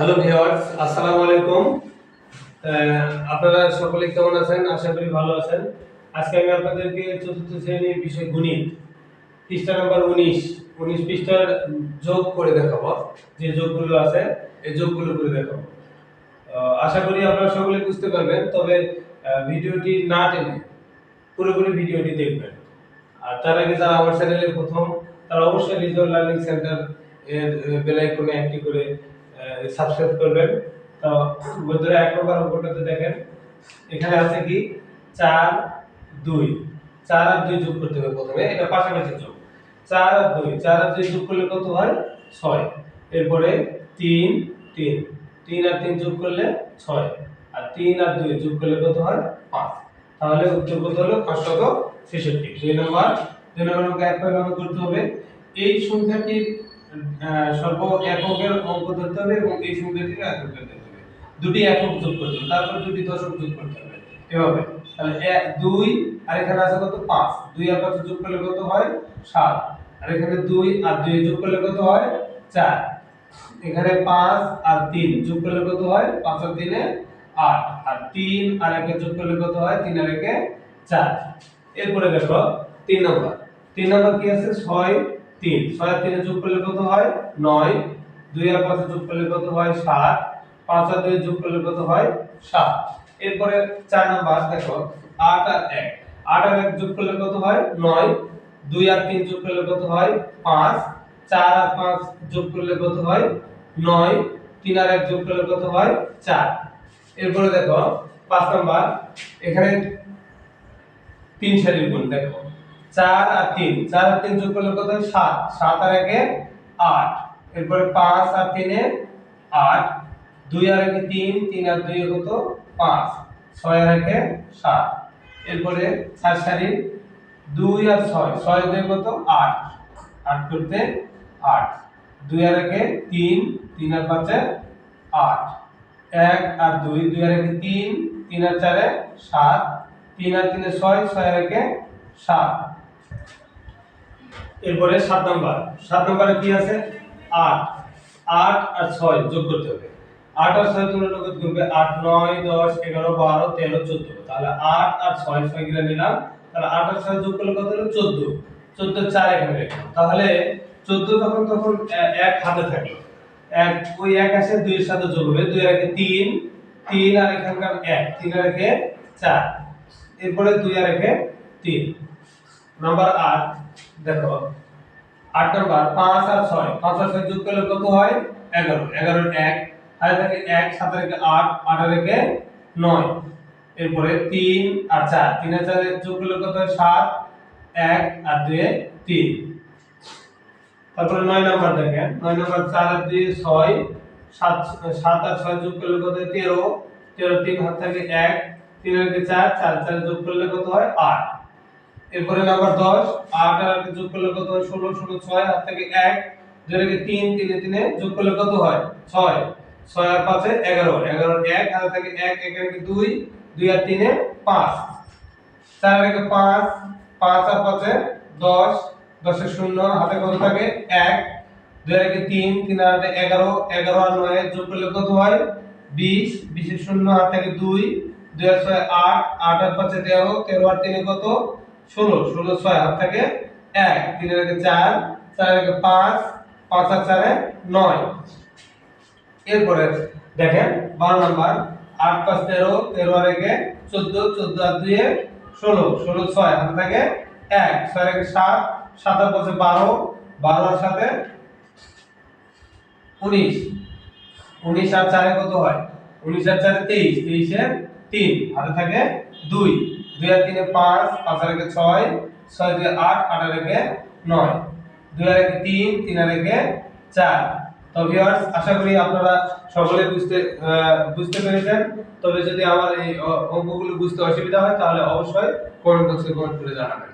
Hello viewers, আসসালামু আলাইকুম। আপনারা সকলে কেমন আছেন? আশা করি ভালো আছেন। আজকে আমি আপনাদেরকে চতুর্থ শ্রেণির বিষয় গণিত, পৃষ্ঠা নাম্বার উনিশ উনিশ পৃষ্ঠার যোগ করে দেখাবো। যে যোগগুলো আছে, এই যোগগুলো করে দেখাবো। আশা করি আপনারা সকলে বুঝতে পারবেন, তবে ভিডিওটি না টেনে পুরোপুরি ভিডিওটি দেখবেন। আর তার আগে যারা আমার চ্যানেলে প্রথম, তারা অবশ্যই রিজন লার্নিং সেন্টার এর বেল আইকনে একটি করে সাবস্ক্রাইব করবেন। তো বন্ধুরা, এক নম্বর অঙ্কটাতে দেখেন। এখানে আছে কি? চার, দুই। চার আর দুই যোগ করতে হবে প্রথমে, এটা পাশাপাশি যোগ। চার আর দুই, চার আর দুই যোগ করলে কত হয়? ছয়। এরপরে তিন তিন। তিন আর তিন যোগ করলে ছয়। আর তিন আর দুই যোগ করলে কত হয়? পাঁচ। তাহলে উত্তর কত হলো? পাঁচশত ছেষট্টি। দুই নম্বর দুই নম্বর অঙ্ক এক ভাবে করতে হবে। এই সংখ্যাটির সর্ব এককের অঙ্ক ধরতে হবে এবং এই সংখ্যাটির একক ধরতে হবে। দুটি একক যোগ করতে হবে, তারপর দুটি দশক যোগ করতে হবে। এভাবে। তাহলে এক, দুই, আর এখানে আছে কত? পাঁচ। দুই আর পাঁচ যোগ করলে কত হয়? সাত। আর এখানে দুই আর দুই যোগ করলে কত হয়? চার। এখানে পাঁচ আর তিন যোগ করলে কত হয়? পাঁচ আর তিনে আট। আর তিন আর একে যোগ করলে কত হয়? তিন আর একে চার। এরপরে দেখো, তিন নম্বর। তিন নম্বর কি আছে? ছয় তিন। ছয় তিনে যোগ করলে কত হয়? নয়। দুই আর পাঁচে যোগ করলে কত হয়? সাত। পাঁচ আর দুই যোগ করলে কত হয়? সাত। এরপরে চার নাম্বার, দেখো, আট আর এক। আট আর এক যোগ করলে কত হয়? নয়। দুই আর তিন যোগ করলে কত হয়? পাঁচ। চার আর পাঁচ যোগ করলে কত হয়? নয়। তিন আর এক যোগ করলে কত হয়? চার। এরপরে দেখো, পাঁচ নাম্বার, এখানে তিন সারির গুণ, দেখো। চার আর তিন। চার আর তিন যোগ করলে কত সাত। সাত আর একে আট। এরপরে পাঁচ আর তিনে আট। দুই আর একে তিন তিন আর দুই কত? পাঁচ। ছয় আর একে সাত। এরপরে চার সারির দুই আর ছয়। ছয় দুই কত? আট। আট করতে আট। দুই আর একে তিন তিন আর পাঁচে আট। এক আর দুই দুই আর একে তিন তিন আর চারে সাত। তিন আর তিনে ছয় ছয় আর একে সাত। এরপরে সাত নম্বর। সাত নম্বরে কি আছে? আট। আট আর ছয় যোগ করতে হবে। আট আর ছয় তুলনা করতে হবে আট, নয়, দশ, এগারো, বারো, তেরো, চোদ্দ। তাহলে আট আর ছয় ছয় গিলা নিলাম। তাহলে আট আর ছয় যোগ করলে কত হলো? চোদ্দ। চোদ্দ চার এখানে রেখে তাহলে চোদ্দ তখন তখন এক হাতে থাকল। এক, ওই এক আসে দুইয়ের সাথে যোগ হবে। দুই একে তিন তিন আর এখানকার এক। তিন আর একে চার। এরপরে দুই আর একে তিন। নাম্বার আট, দেখো, আট নাম্বার, পাঁচ আর ছয়। পাঁচ আর ছয় যোগ করলে কত হয়? এগারো। এগারোর এক আর থাকে এক, সাত একে আট আট আর একে নয়। এরপরে তিন আর চার। তিন আর চারে যোগ করলে কত হয়? সাত, এক আর দুয়ে তিন। তারপরে নয় নাম্বার দেখেন। নয় নাম্বার, চার আর দুই ছয়, সাত সাত আর ছয় যোগ করলে কত হয়? তেরো। তেরো তিন হাত থাকে এক, তিন আর চার চার চার যোগ করলে কত হয়? আট। এরপরে নাম্বার দশ, আট আর আটে যোগ করলে কত হয়? ষোলো ষোলো, ছয় হাত থেকে এক আর একে তিন, তিনে তিনে যোগ করলে কত হয়? ছয়। ছয় আর পাঁচে এগারো। এগারো এক হাত থেকে এক আর একে দুই দুই আর তিনে পাঁচ। চার আর একে পাঁচ পাঁচ আর পাঁচে দশ, দশে শূন্য, হাতে কত থাকে? এক। দুই আর একে তিন তিন আর হাতে এগারো এগারো আর নয় যোগ করলে কত হয়? বিশ। বিশের শূন্য হাত থেকে দুই দুই আর ছয় আট আট আর পাঁচে তেরো তেরো আর তিনে কত? ষোলো ষোলো ছয় হাত থাকে এক তিন একে চার চার একে পাঁচ পাঁচ আর চারে নয়। এরপরে দেখেন বারো নাম্বার, আট, পাঁচ, তেরো তেরো আর একে চোদ্দ চোদ্দ আর দুয়ে ষোলো ষোলো, ছয় হাতে থাকে এক, ছয় একে সাত সাত আর পাঁচে বারো বারো আর সাথে উনিশ। উনিশ আর চারে কত হয়? উনিশ আর চারে তেইশ, তেইশে তিন, হাতে থাকে দুই। দুই আর তিনে পাঁচ পাঁচ আর ছয় ছয় আট আট আর নয়। তিন তিন চার। আশা করি আপনারা বুঝতে বুঝতে পেরেছেন। তবে যদি আমার এই অঙ্কগুলো বুঝতে অসুবিধা হয়, তাহলে অবশ্যই কমেন্ট বক্সে কমেন্ট করে জানাবেন।